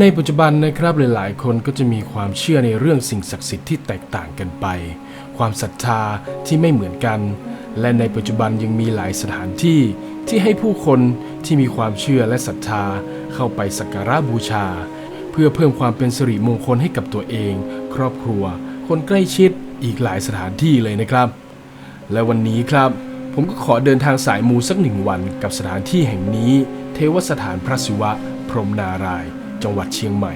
ในปัจจุบันนะครับหลายๆ คนก็จะมีความเชื่อในเรื่องสิ่งศักดิ์สิทธิ์ที่แตกต่างกันไป ความศรัทธาที่ไม่เหมือนกัน และในปัจจุบันยังมีหลายสถานที่ที่ให้ผู้คนที่มีความเชื่อและศรัทธาเข้าไปสักการะบูชา เพื่อเพิ่มความเป็นสิริมงคลให้กับตัวเอง ครอบครัว คนใกล้ชิดอีกหลายสถานที่เลยนะครับ และวันนี้ครับ ผมก็ขอเดินทางสายมูสักหนึ่งวันกับสถานที่แห่งนี้ เทวสถานพระศิวะ พรหมนารายณ์ จังหวัดเชียงใหม่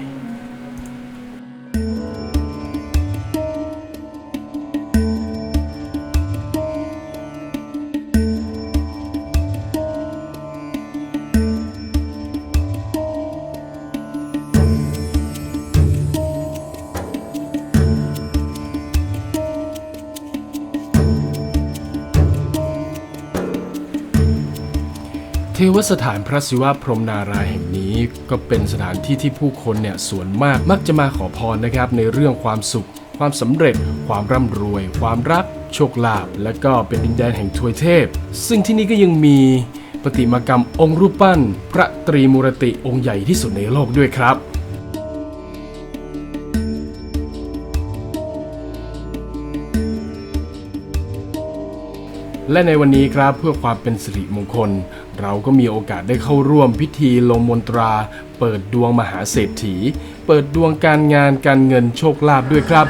เทวสถานพระศิวะพรมนารายแห่งนี้ ก็เป็นสถานที่ที่ผู้คนเนี่ยส่วนมากมักจะมาขอพรนะครับในเรื่องความสุข ความสำเร็จ ความร่ำรวย ความรัก โชคลาภและก็เป็นดินแดนแห่งทวยเทพ ซึ่งที่นี่ก็ยังมีประติมากรรมองค์รูปปั้น พระตรีมูรติองค์ใหญ่ที่สุดในโลกด้วยครับ และในวันนี้ครับเพื่อความเป็นสิริมงคล เราก็มีโอกาสได้เข้าร่วมพิธีลงมนตรา เปิดดวงมหาเศรษฐี เปิดดวงการงานการเงินโชคลาภด้วยครับ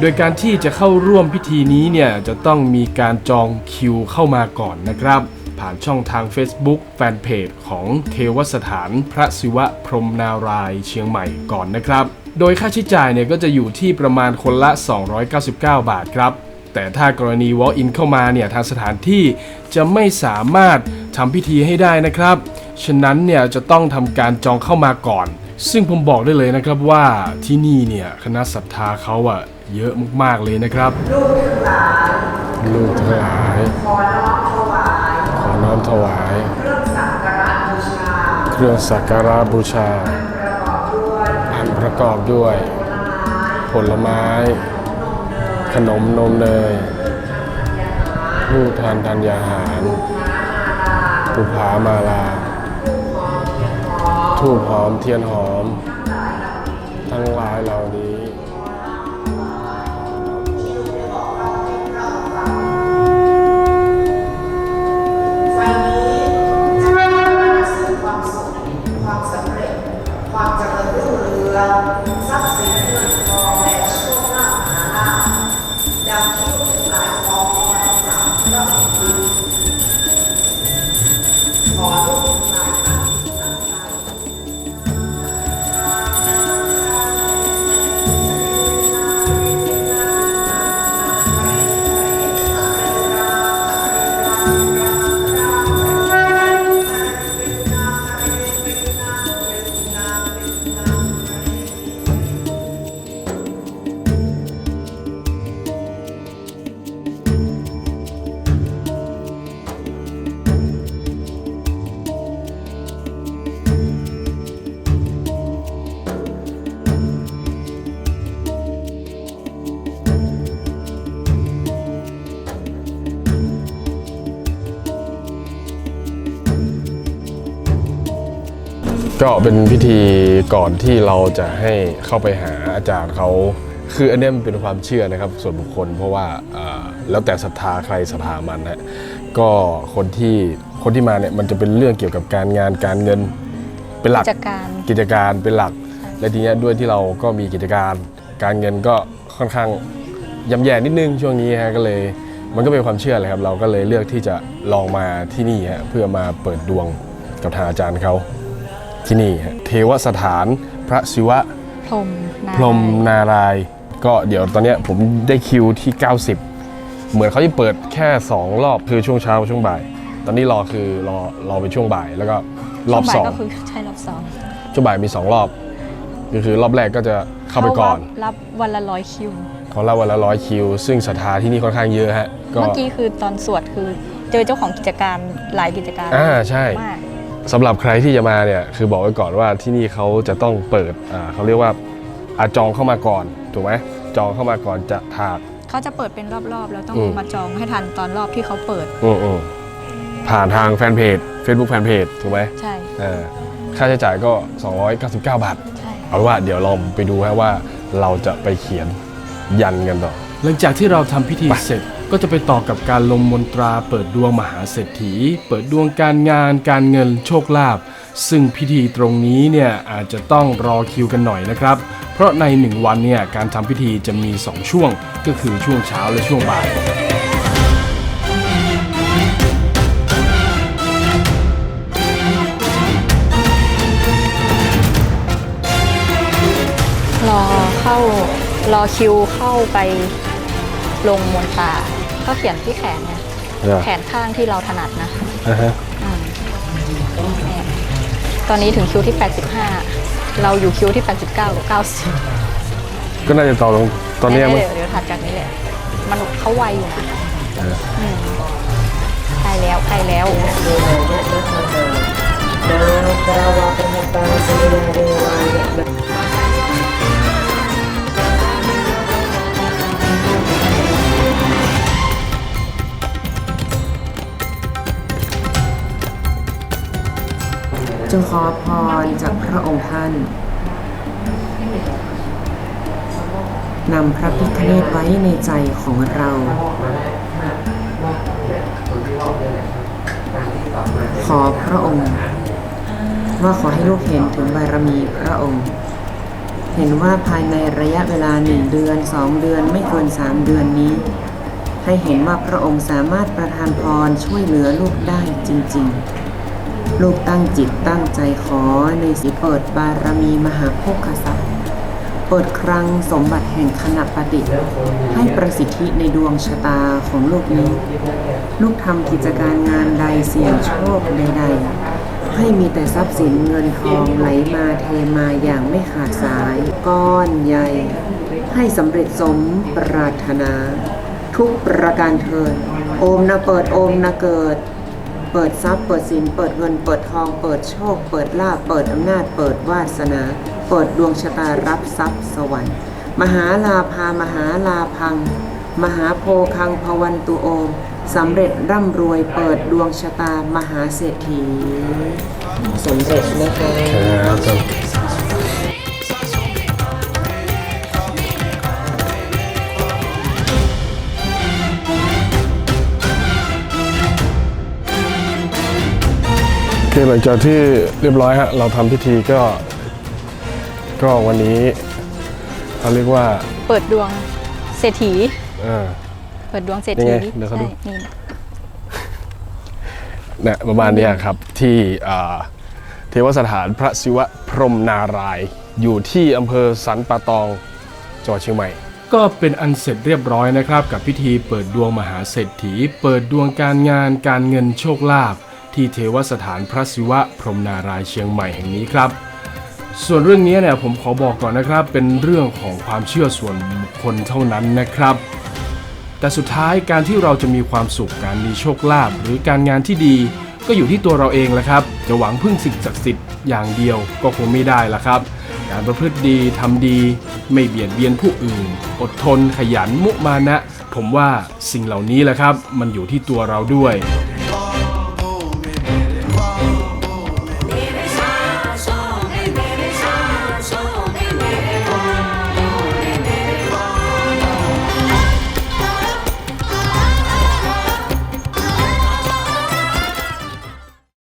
โดยการที่จะเข้าร่วมพิธีนี้เนี่ยจะต้องมีการจองคิวเข้ามาก่อนนะครับ ผ่านช่องทาง Facebook แฟนเพจของเทวสถานพระศิวะพรมนารายเชียงใหม่ก่อนนะครับ โดยค่าใช้จ่ายเนี่ยก็จะอยู่ที่ประมาณคนละ 299 บาทครับ แต่ถ้ากรณี walk in เข้ามาเนี่ยทางสถานที่จะไม่สามารถทำพิธีให้ได้นะครับ ฉะนั้นเนี่ยจะต้องทำการจองเข้ามาก่อน ซึ่งผมบอกได้เลยนะครับว่าที่นี่เนี่ยคณะศรัทธาเขาอะ เยอะมากๆเลยนะครับ ลูกทั้งหลายขอน้อมถวายขอน้อมถวาย เครื่องสักการะบูชา เครื่องสักการะบูชา อันประกอบด้วย ผลไม้ ขนมนมเนยผู้ทานธัญญาหารปุผามาลาทูบหอมเทียนหอม ทั้งหลายเหล่า ก็เป็นพิธีก่อนที่เราจะให้เข้าไปหาอาจารย์เขาคืออันเนี้ยมันเป็นความเชื่อนะครับส่วนบุคคล เพราะว่าเอ่อแล้วแต่ศรัทธาใครศรัทธามันนะก็คนที่คนที่มาเนี่ยมันจะเป็นเรื่องเกี่ยวกับการงานการเงินเป็นหลักกิจการกิจการเป็นหลัก และทีเนี้ยด้วยที่เราก็มีกิจการ การเงินก็ค่อนข้างย่ำแย่นิดนึงช่วงนี้ฮะก็เลยมันก็เป็นความเชื่อเลยครับ เราก็เลยเลือกที่จะลองมาที่นี่ฮะเพื่อมาเปิดดวงกับทางอาจารย์เขา ที่นี่ฮะเทวสถานพระศิวะ พรหมนาพรหมนารายณ์ก็เดี๋ยวตอนเนี้ยผมได้คิวที่ 90 เหมือนเขาจะเปิดแค่ 2 รอบคือช่วงเช้าช่วงบ่าย ตอนนี้รอคือรอรอเป็นช่วงบ่ายแล้วก็รอบ ช่วงสบ่าอยงก็คือใช่รอบสองช่วงบ่ายมี 2 รอบ ก็คือรอบแรกก็จะเข้าไปก่อนรับวันละร้อยคิว เขาเล่าวันละร้อยคิว ซึ่งศรัทธาที่นี่ค่อนข้างเยอะฮะ ก็ เมื่อกี้คือตอนสวดคือเจอเจ้าของกิจการหลายกิจการอ่าใช่ มาก สำหรับใครที่จะมาเนี่ยคือบอกไว้ก่อนว่าที่นี่เขาจะต้องเปิดอ่าเขาเรียกว่าอาจองเข้ามาก่อนถูกไหมจองเข้ามาก่อนจะถาก เขาจะเปิดเป็นรอบๆ แล้วต้องอืม มาจองให้ทันตอนรอบที่เขาเปิดอืมอืมผ่านทางแฟนเพจ Facebook แฟนเพจถูกไหมใช่เออค่าใช้จ่ายก็ 299 บาท ใช่ เอาเป็นว่าเดี๋ยวลองไปดูฮะว่าเราจะไปเขียนยันกันต่อ หลังจากที่เราทำพิธีเสร็จ ก็จะไปต่อกับการลงมนตราเปิดดวงมหาเศรษฐี เปิดดวงการงาน การเงินโชคลาภซึ่งพิธีตรงนี้เนี่ยอาจจะต้องรอคิวกันหน่อยนะครับ เพราะในหนึ่งวันเนี่ยการทำพิธีจะมี 2 ช่วง ก็คือช่วงเช้าและช่วงบ่ายรอเข้ารอคิวเข้าไป ลงมนตราก็เขียนที่แขนเนี่ยแขนข้างที่เราถนัดนะอ่าฮะอืมเนี่ยตอนนี้ถึงคิวที่ 85 เราอยู่คิวที่ 89กับ90ก็น่าจะต่อตรงตอนเนี้ยมั้ง เดี๋ยวเดี๋ยวถัดจากนี้แหละมันเขาไวอยู่นะเออ มใกล้แล้วใกล้แล้ว จงขอพรจากพระองค์ท่านนำพระพิฆเนศไว้ในใจของเรา ขอพระองค์ ว่าขอให้ลูกเห็นถึงบารมีพระองค์ เห็นว่าภายในระยะเวลาหนึ่งเดือนสองเดือนไม่เกินสามเดือนนี้ ให้เห็นว่าพระองค์สามารถประทานพรช่วยเหลือลูกได้จริง ๆ ลูกตั้งจิตตั้งใจขอในสิเปิดบารมีมหาโภคทรัพย์เปิดครั้งสมบัติแห่งคณะปฏิให้ประสิทธิในดวงชะตาของลูกนี้ ลูกทำกิจการงานใดเสี่ยงโชคใดๆ ให้มีแต่ทรัพย์สินเงินทองไหลมาเทมาอย่างไม่ขาดสาย ก้อนใหญ่ ให้สำเร็จสมปรารถนา ทุกประการเทิน โอมนะเปิดโอมนะเกิด เปิดทรัพย์เปิดสินเปิดเงิน เปิดทอง เปิดโชค เปิดลาภเปิดอำนาจ เปิดวาสนา เปิดดวงชะตารับทรัพย์สวรรค์ มหาลาภามหาลาพัง มหาโพคังพวันตุโอมสำเร็จร่ำรวยเปิดดวงชะตามหาเศรษฐีสำเร็จนะคะ โอเคหลังจากที่เรียบร้อยฮะเราทำพิธีก็ ก็วันนี้เขาเรียกว่าเปิดดวงเศรษฐีเออเปิดดวงเศรษนี่ฐีไงเดี๋ยวเขาดู ใช่นี่เนี่ยประมาณเนี้ยครับที่อ่าเทวสถานพระศิวะพรหมนารายณ์อยู่ที่อำเภอสันป่าตองจังหวัดเชียงใหม่ ก็เป็นอันเสร็จเรียบร้อยนะครับ กับพิธีเปิดดวงมหาเศรษฐี เปิดดวงการงานการเงินโชคลาภ ที่เทวสถานพระศิวะพรมนารายเชียงใหม่แห่งนี้ครับ ส่วนเรื่องนี้เนี่ยผมขอบอกก่อนนะครับ เป็นเรื่องของความเชื่อส่วนบุคคลเท่านั้นนะครับ แต่สุดท้ายการที่เราจะมีความสุขการมีโชคลาภหรือการงานที่ดี ก็อยู่ที่ตัวเราเองแหละครับ จะหวังพึ่งสิ่งศักดิ์สิทธิ์อย่างเดียวก็คงไม่ได้ละครับการประพฤติดีทำดี ไม่เบียดเบียนผู้อื่น อดทนขยันมุมานะ ผมว่าสิ่งเหล่านี้แหละครับ มันอยู่ที่ตัวเราด้วย